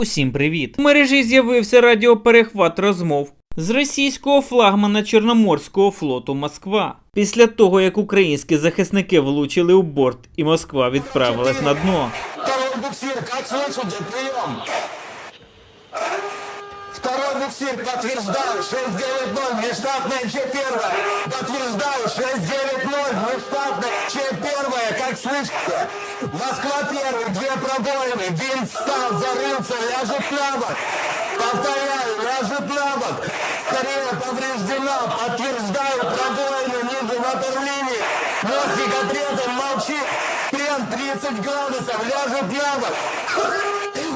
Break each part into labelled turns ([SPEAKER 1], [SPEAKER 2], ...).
[SPEAKER 1] Усім привіт! У мережі з'явився радіоперехват розмов з російського флагмана Чорноморського флоту Москва. Після того, як українські захисники влучили у борт і Москва відправилась на дно.
[SPEAKER 2] Второй буксир, прием. Второй буксир, подтверждаю, 690, внештатная Ч1. Подтверждаю, 690, внештатная Ч1, как слышите. Москва первый, две пробоины, винт встал, зарылся, ляжет на бок. Повторяю, ляжет на бок. Корея повреждена, подтверждаю, пробоины ниже ватерлинии. Мостик отрезан, молчит. Крен 30 градусов, ляжет на бок.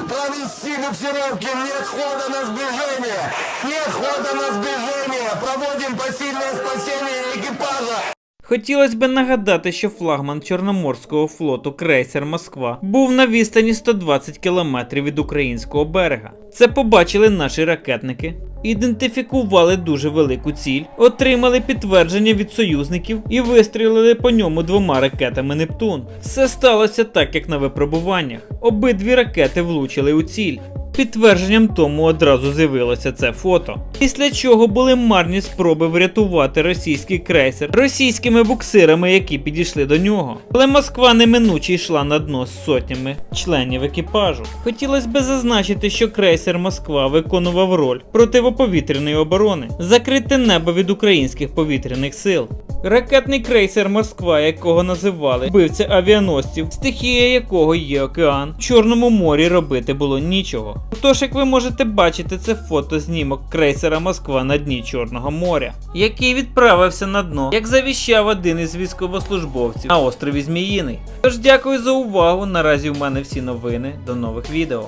[SPEAKER 2] Провести буксировки, нет хода на сближение. Нет хода на сближение. Проводим посильное спасение экипажа.
[SPEAKER 1] Хотілося б нагадати, що флагман Чорноморського флоту крейсер Москва був на відстані 120 км від українського берега. Це побачили наші ракетники, ідентифікували дуже велику ціль, отримали підтвердження від союзників і вистрілили по ньому двома ракетами Нептун. Все сталося так, як на випробуваннях. Обидві ракети влучили у ціль. Підтвердженням тому одразу з'явилося це фото. Після чого були марні спроби врятувати російський крейсер російськими буксирами, які підійшли до нього. Але Москва неминуче йшла на дно з сотнями членів екіпажу. Хотілося б зазначити, що крейсер Москва виконував роль противоповітряної оборони, закрите небо від українських повітряних сил. Ракетний крейсер Москва, якого називали вбивця авіаносців, стихія якого є океан, в Чорному морі робити було нічого. Тож, як ви можете бачити, це фото знімок крейсера Москва на дні Чорного моря, який відправився на дно, як завіщав один із військовослужбовців на острові Зміїний. Тож дякую за увагу. Наразі в мене всі новини. До нових відео.